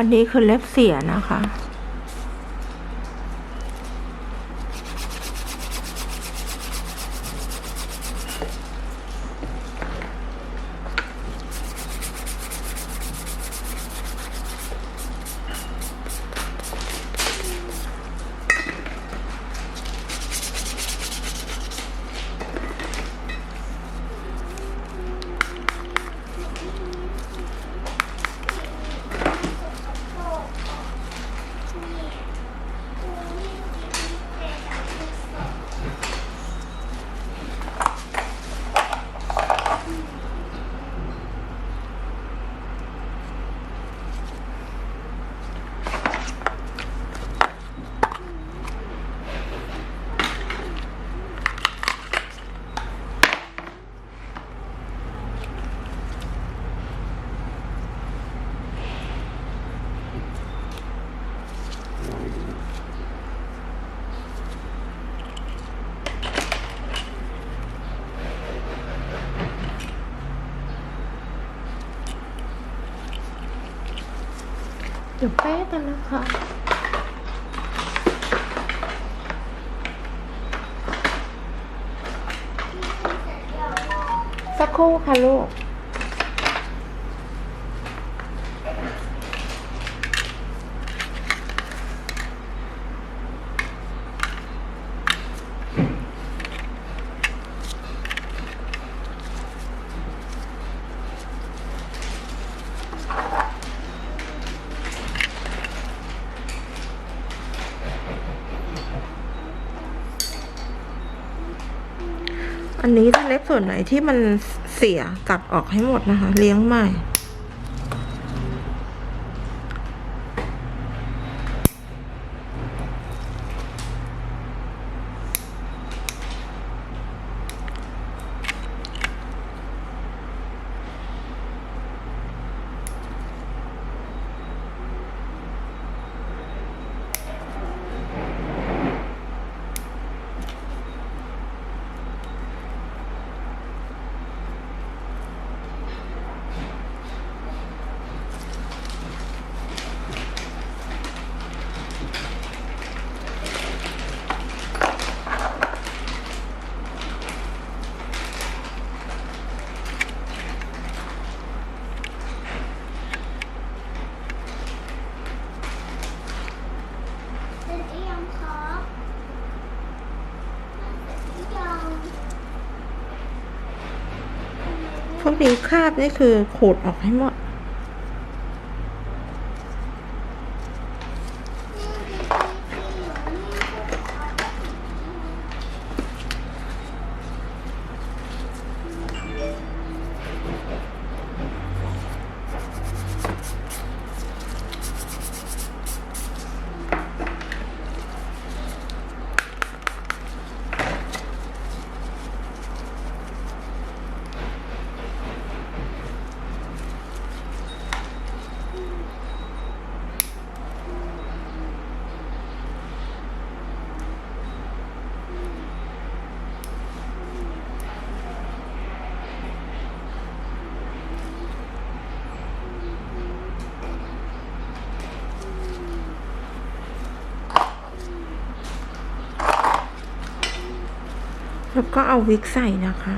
อันนี้คือเล็บเสียนะคะ เดี๋ยวแป๊บกันนะคะสักครู่ค่ะลูก อันนี้ถ้าเล็บส่วนไหนที่มันเสียตัดออกให้หมดนะคะ เลี้ยงใหม่ เสร็จหรือยังครับเสร็จหรือยัง พวกนี้คราบนี่คือขูดออกให้หมด แล้วก็เอาวิกใส่นะคะ